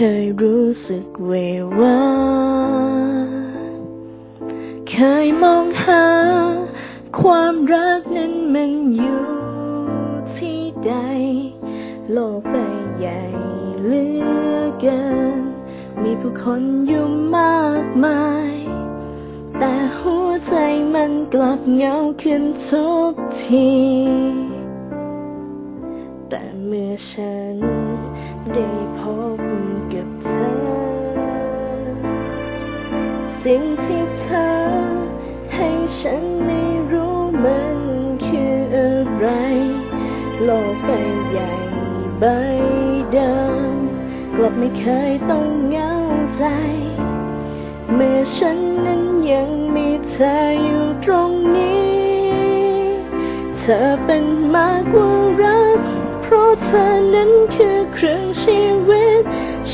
เคยรู้สึกเววาเคยมองหา ความรักนั้นมันอยู่ที่ใด โลกใบใหญ่เหลือเกิน มีผู้คนอยู่มากมาย แต่หัวใจมันกลับเหงาขึ้นทุกที แต่เมื่อฉันได้พบ สิ่งที่เธอให้ฉันไม่รู้มันคืออะไร โลกใบใหญ่ใบเดิมกลับไม่เคยต้องเหงาใจ เมื่อฉันนั้นยังมีเธออยู่ตรงนี้ เธอเป็นมากกว่ารัก เพราะเธอนั้นคือเครึ่องชีวิต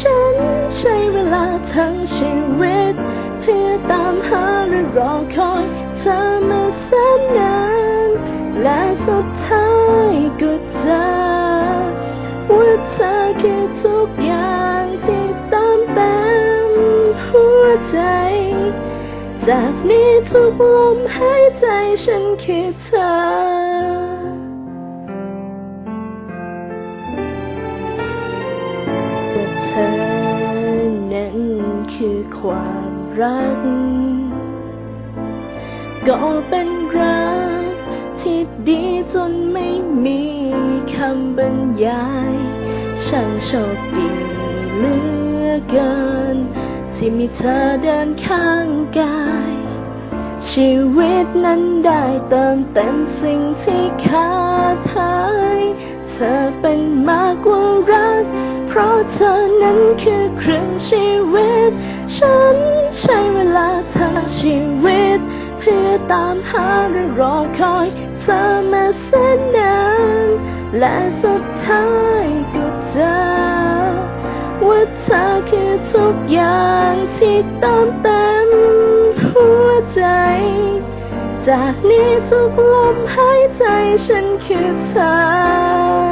ฉันใช้เวลาทั้งชีวิต ตามหาและรอคอยเธอมาแสนนานและสุดท้ายก็เจอว่าเธอคือทุกอย่างที่เติมเต็มหัวใจ จากนี้ทุกลมหายใจฉันคือเธอเธอนั้นคือความ รัก ก็เป็นรักที่ดีจนไม่มีคำบรรยายช่างโชคดีเหลือเกิน ที่มีเธอเดินข้างกาย ชีวิตนั้นได้เติมเต็มสิ่งที่ขาดหายเธอเป็นมากกว่ารัก เพราะเธอนั้นคือครึ่งชีวิต ฉันใช้เวลาทั้งชีวิต เพื่อตามหาและรอคอยเธอมาแสนนานและสุดท้ายก็เจอว่าเธอคือทุกอย่างที่เติมเต็มหัวใจ จากนี้ทุกลมหายใจฉันคือเธอ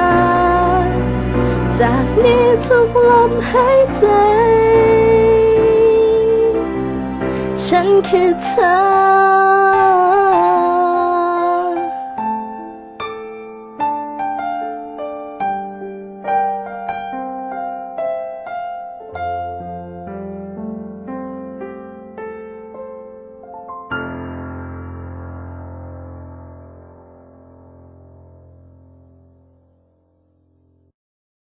นี้ทุกลมหายใจ ฉันคือเธอ